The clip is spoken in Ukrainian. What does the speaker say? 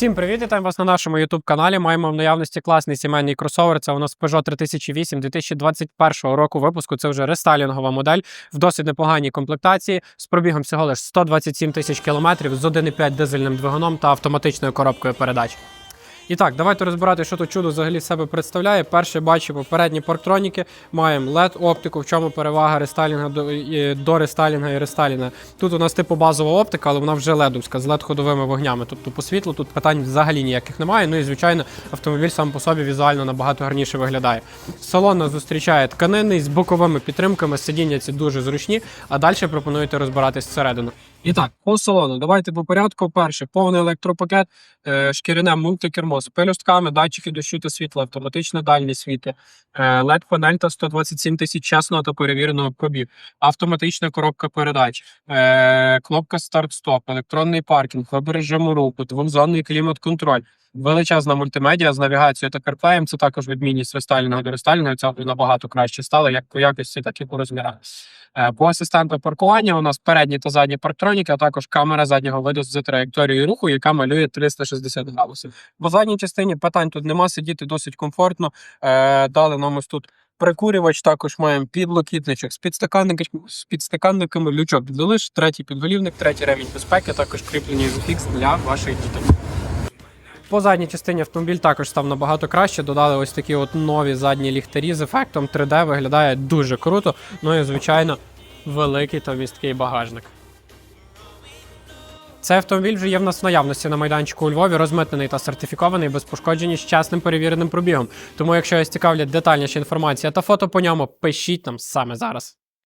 Всім привіт, вітаємо вас на нашому youtube каналі. Маємо в наявності класний сімейний кросовер. Це у нас Peugeot 3008 2021 року випуску. Це вже рестайлінгова модель в досить непоганій комплектації з пробігом всього лиш 127 тисяч кілометрів з 1,5 дизельним двигуном та автоматичною коробкою передач. І так, давайте розбирати, що тут чудо взагалі себе представляє. Перше бачимо передні парктроніки, маємо LED оптику, в чому перевага рестайлінга до, і- до рестайлінга і рестайлінга. Тут у нас типу базова оптика, але вона вже ледовська з LED ходовими вогнями. Тобто по світлу тут питань взагалі ніяких немає. Ну і звичайно, автомобіль сам по собі візуально набагато гарніше виглядає. Салон нас зустрічає тканинний з боковими підтримками, сидіння ці дуже зручні, а далі пропонуєте розбиратись всередину. І так, по салону, давайте по порядку. Перше, повний електропакет, е, шкіряне мультикермо з пелюстками, датчики дощу та світла, автоматичне дальні світи, е, led панель та 127 тисяч чесного та перевіреного пробів, автоматична коробка передач, е, кнопка старт-стоп, електронний паркінг, режиму руху, двомзонний клімат-контроль. Величезна мультимедіа з навігацією та CarPlay. Це також відмінність рестайлінгу до рестайлінгу. Це набагато краще стало як по якості, так і по розмірах. Е, По асистенту паркування у нас передні та задні парктроніки, а також камера заднього виду з траєкторією руху, яка малює 360 градусів. По задній частині питань тут нема, сидіти досить комфортно. Е, Дали нам ось тут прикурювач, також маємо підлокітничок з підстаканниками, з підстаканниками, лючок підлиш, третій підголівник, третій ремінь безпеки, також кріплення ізофікс для ваших дітей. По задній частині автомобіль також став набагато краще. Додали ось такі от нові задні ліхтарі з ефектом 3D. Виглядає дуже круто. Ну і звичайно, великий та місткий багажник. Цей автомобіль вже є в нас в наявності на майданчику у Львові, розмитнений та сертифікований без пошкоджень з чесним перевіреним пробігом. Тому, якщо вас цікавлять детальніша інформація та фото по ньому, пишіть нам саме зараз.